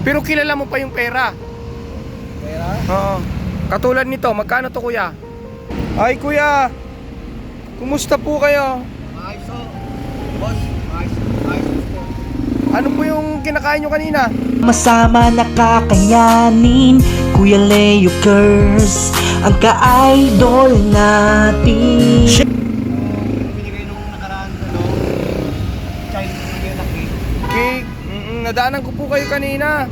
Pero kilala mo pa yung pera. Pera? Oo. Katulad nito, magkano to kuya? Ay kuya, kumusta po kayo? Ayos o. Boss, ayos. Ayos po. Ano po yung kinakain nyo kanina? Masama nakakayanin Kuya Leo Curse Ang ka-idol natin Yung binigay nung nakaraan, ano, child care na cake. Cake. Mm, nadaanan ko po kayo kanina.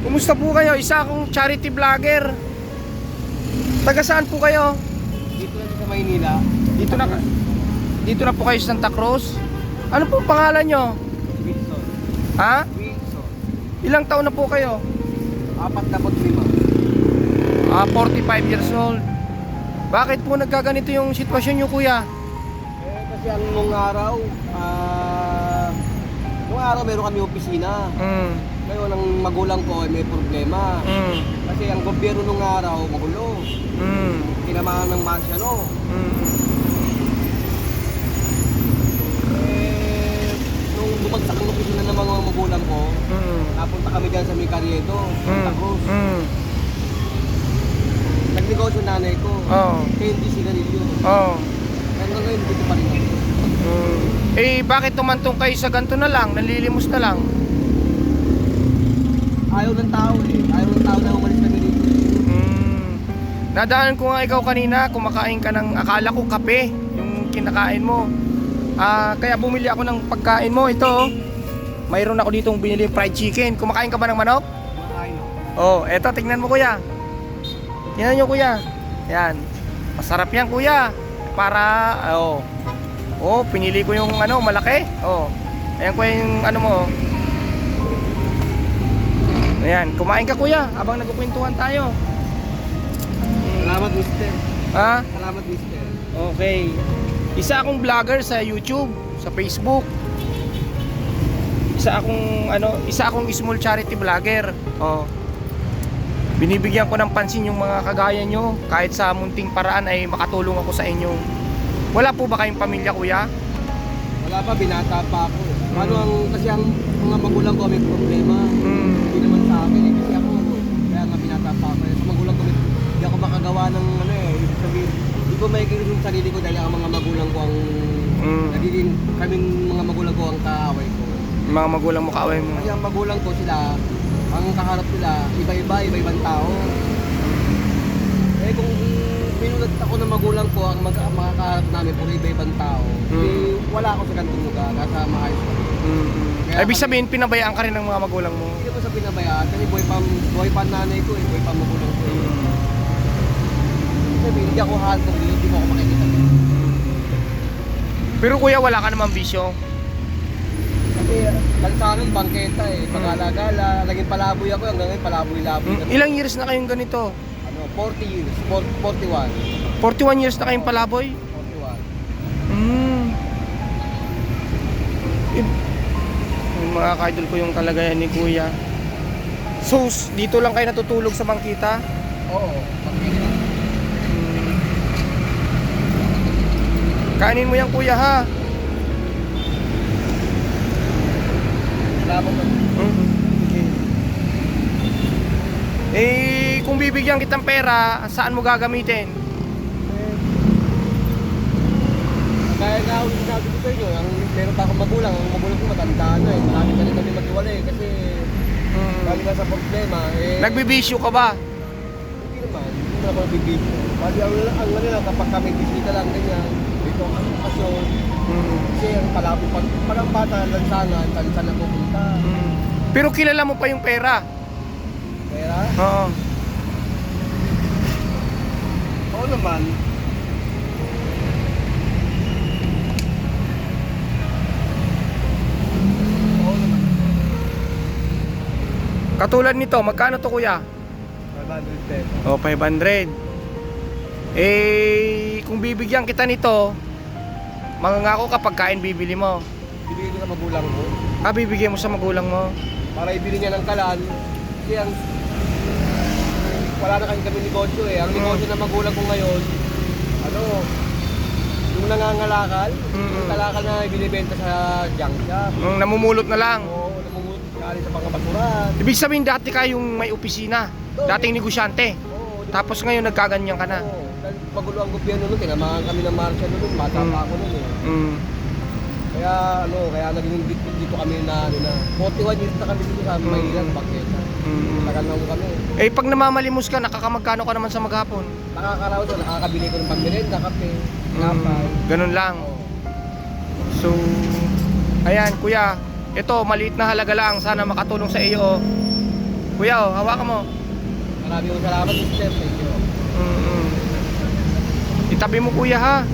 Kumusta po kayo? Isa akong charity vlogger. Taga saan po kayo? Dito lang sa Maynila. Dito na Dito na po kayo sa Santa Cruz. Ano po pangalan nyo? Wilson. Ha? Wilson. Ilang taon na po kayo? Apat dapat lima. Ah, 45 years old. Bakit po nagkaganito yung sitwasyon nyo kuya? Eh, kasi ang nung araw, ah, nung araw meron kami opisina. Mm. Ngayon, ang magulang ko ay may problema. Mm. Kasi ang gobyerno nung araw, magulo. Mm. Tinamaan ng marsyalo. Mm. Eh, nung bumagsak ang opisina ng mga magulang ko, Mm. napunta kami dyan sa Micarieto, Santa Mm. Cruz. Mm. Nagnegosyo nanay ko. Oo. Candy sigarilyo. Oh. Hanggang ngayon, dito pa rin ako. Mm. Eh, bakit tumantong kayo sa ganito na lang? Nalilimos na lang? Ayaw ng tao eh. Ayaw ng tao na umalis kami dito. Mm. Nadaanan ko nga ikaw kanina, kumakain ka ng, akala ko kape, yung kinakain mo. Ah, kaya bumili ako ng pagkain mo. Ito, oh. mayroon ako ditong binili fried chicken. Kumakain ka ba ng manok? Kumakain ako. Oh, eto, tingnan mo kuya. Tingnan nyo kuya. Yan. Masarap yan kuya. Para, oh. Oh, pinili ko yung ano, malaki. Oh. Ayan ko yung ano mo. Ayan, kumain ka kuya habang nagkukwentuhan tayo. Salamat, mister. Ha? Salamat, mister. Okay. Isa akong vlogger sa YouTube, sa Facebook. Isa akong ano, isa akong small charity vlogger. Oh. Binibigyan ko ng pansin yung mga kagaya nyo kahit sa munting paraan ay makatulong ako sa inyo. Wala po ba kayong pamilya kuya? Wala pa, binata pa ako. Paano ang, kasi ang mga magulang ko may problema. Mm. Hindi naman sa akin eh. Kasi ako, ano, kaya nga binata pa ako. eh. Sa magulang ko, hindi ako makagawa ng ano eh. Ibig sabihin, hindi ko may yung sarili ko dahil ang mga magulang ko ang Mm. nagiging kaming mga magulang ko ang kaaway ko. Yung Mga magulang mo kaaway mo. Kasi ang magulang ko sila, ang kaharap nila, iba-iba, iba-ibang tao. Eh kung pinulat ako ng magulang ko, ang mag mga kaharap namin, puro iba-ibang tao, Mm. eh, wala ako sa ganitong lugar, nasa maayos ko. Mm. Kaya Ibig kami- sabihin pinabayaan ka rin ng mga magulang mo. Hindi naman sa pinabayaan, kasi buhay pa, buhay pa nanay ko eh, buhay pa magulang ko eh. Sabi, hindi ako dito, hindi mo ako makikita. Pero kuya wala ka namang bisyo. Kasi lansangan, bangketa eh, pag-alagala, naging palaboy ako, hanggang ngayon palaboy-laboy. Mm. Ilang years na kayong ganito? Ano, 40 years, 40, 41. 41 years na kayong palaboy? 41. Mm. I- Yung mga kaidol ko yung kalagayan ni Kuya. So, s- dito lang kayo natutulog sa bangkita? Oo, bangketa. Mm. Kanin mo yan Kuya ha? Wala pa ba? Mm. Okay. Eh, kung bibigyan kitang pera, saan mo gagamitin? Kaya nga ako sinabi ko sa inyo, ang meron pa akong magulang, ang magulang ko matanda na eh. Marami pa rin kami maghiwalay kasi Mm. lagi na sa problema eh. Nagbibisyo ka ba? Hindi naman, hindi naman ako nagbibigyo. Pati ang, ang ano lang, kapag kami bisita lang ganyan, dito ang okasyon, Mm. kasi ang palabo pag parang bata, lansangan, saan saan na pupunta. Mm. Pero kilala mo pa yung pera? Kaya, Oo. oo naman, oo naman. Katulad nito, magkano to kuya? 500 pesos. O, 500. Eh, kung bibigyan kita nito, mangangako kapag kain bibili mo. Bibigyan ko sa magulang ko. Ah, bibigyan mo sa magulang mo. para ibili niya ng kalan. Kasi ang wala na kami negosyo eh. Ang Mm. negosyo ng magulang ko ngayon, ano, yung nangangalakal, Mm. yung kalakal na binibenta sa junk shop. Mm, namumulot na lang. Oo, namumut. alis sa mga basuran. Ibig sabihin dati ka yung may opisina, dating negosyante. Oo, di? Tapos ngayon nagkaganyan ka na. Oo, dahil magulo ang gobyerno nun, tinamahan kami ng marcha nun, bata Mm. pa ako nun eh. Mm. Kaya ano, kaya naging dito, dito kami na ano na. 41 years na kami dito sa Mm. Maynila, sa Baketa. Mm. Tagal na po kami. Eh pag namamalimos ka, nakakamagkano ka naman sa maghapon? Nakakaraw doon, nakakabili ko ng pagmerenda, kape, Mm. napay. Ganun lang. So, ayan kuya, ito maliit na halaga lang. Sana makatulong sa iyo. Kuya, oh, hawakan mo. Maraming salamat, Mr. Thank you. Mm-mm. Itabi mo kuya ha.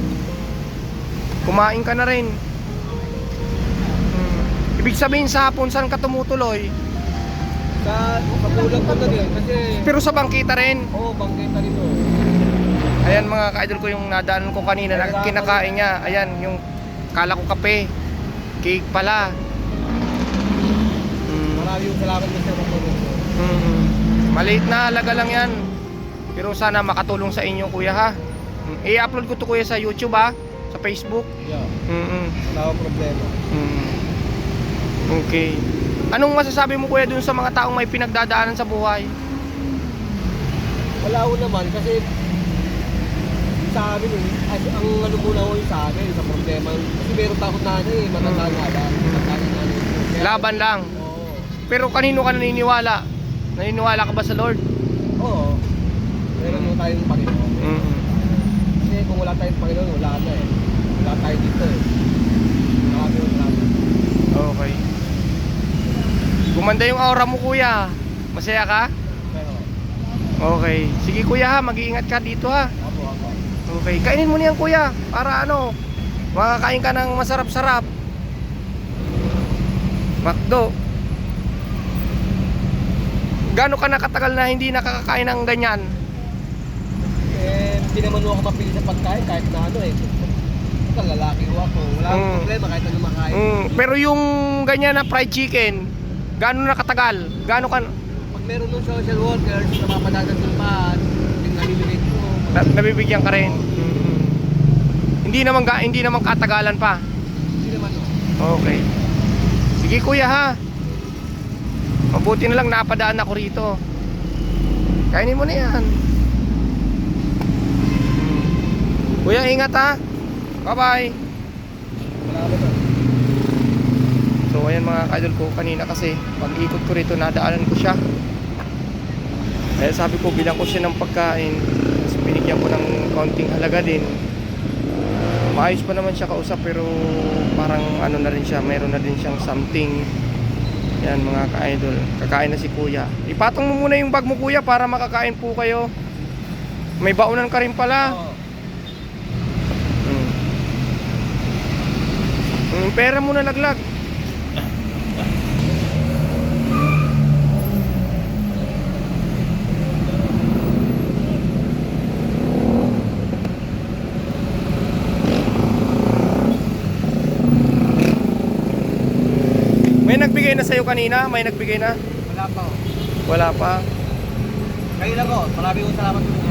Kumain ka na rin. Mm. Ibig sabihin sa hapon saan ka tumutuloy? Sa kapulang ko na din, kasi... Pero sa bangkita rin. Oo, oh, bangketa rin oh. Ayan mga ka-idol ko yung nadaanan ko kanina na kinakain niya. Ayan yung kala ko kape. Cake pala. Mm. Maraming salamat, Mr. Matulog. Mm. Maliit na halaga lang yan. Pero sana makatulong sa inyo kuya ha. Mm. I-upload ko to kuya sa YouTube ha. Sa Facebook. Yeah, Mm-mm. wala akong problema. Mm. Okay. Anong masasabi mo kuya dun sa mga taong may pinagdadaanan sa buhay? Wala ko naman, kasi sa amin eh, as, ang ano muna ko yung sa amin, sa problema. Kasi meron takot na ano eh, matanda Mm. na ano. Kaya- Laban lang. Oo. Pero kanino ka naniniwala? Naniniwala ka ba sa Lord? Oo. Meron mo tayong Panginoon. Mm. Kasi kung wala tayong Panginoon, wala na eh. Wala tayo dito eh. Maraming salamat. Okay. Gumanda yung aura mo kuya. Masaya ka? Okay. Sige kuya ha, mag-iingat ka dito ha. Okay, kainin mo niyan kuya para ano, makakain ka ng masarap-sarap. Makdo. Gaano ka nakatagal na hindi nakakakain ng ganyan? Eh, hindi naman ako mapili sa pagkain kahit na ano eh. Lalaki ko ako. Wala akong Mm. problema kahit ano makain. Mm, pero yung ganyan na fried chicken, gaano nakatagal? Gaano ka Pag meron ng social workers na paan, yung namimigay ko. na, nabibigyan ka rin? Mm. Hindi naman ga, hindi naman katagalan pa. Hindi naman oh. Okay. Sige kuya ha. Mabuti na lang napadaan ako rito. Kainin mo na yan. Kuya, ingat ha. Bye-bye. Salamat oh. So ayan mga kaidol ko kanina kasi pag ikot ko rito nadaanan ko siya. Kaya sabi ko bilang ko siya ng pagkain tapos binigyan ko ng kaunting halaga din. Maayos pa naman siya kausap pero parang ano na rin siya, mayroon na din siyang something. Yan mga ka-idol, kakain na si kuya. Ipatong mo muna yung bag mo kuya para makakain po kayo. May baunan ka rin pala. Oo. Mm. Mm, pera mo na laglag. May nagbigay na sa'yo kanina? May nagbigay na? Wala pa oh. Wala pa. Kayo lang oh. Maraming salamat po.